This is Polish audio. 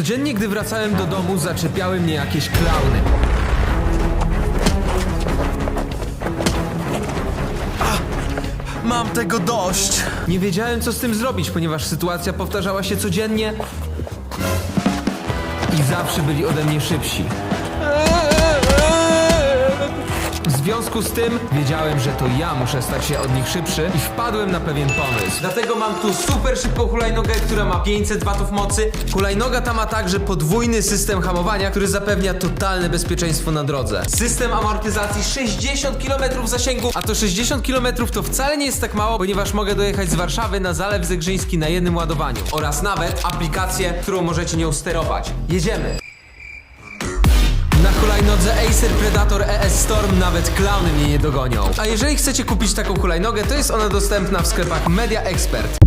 Codziennie, gdy wracałem do domu, zaczepiały mnie jakieś klauny. Mam tego dość. Nie wiedziałem, co z tym zrobić, ponieważ sytuacja powtarzała się codziennie i zawsze byli ode mnie szybsi. Związku z tym wiedziałem, że to ja muszę stać się od nich szybszy i wpadłem na pewien pomysł. Dlatego mam tu super szybką hulajnogę, która ma 500 watów mocy. Hulajnoga ta ma także podwójny system hamowania, który zapewnia totalne bezpieczeństwo na drodze. System amortyzacji 60 km zasięgu, a to 60 km to wcale nie jest tak mało, ponieważ mogę dojechać z Warszawy na Zalew Zegrzyński na jednym ładowaniu. Oraz nawet aplikację, którą możecie nią sterować. Jedziemy! Hulajnodze Acer Predator ES Storm nawet klauny mnie nie dogonią. A jeżeli chcecie kupić taką hulajnogę, to jest ona dostępna w sklepach Media Expert.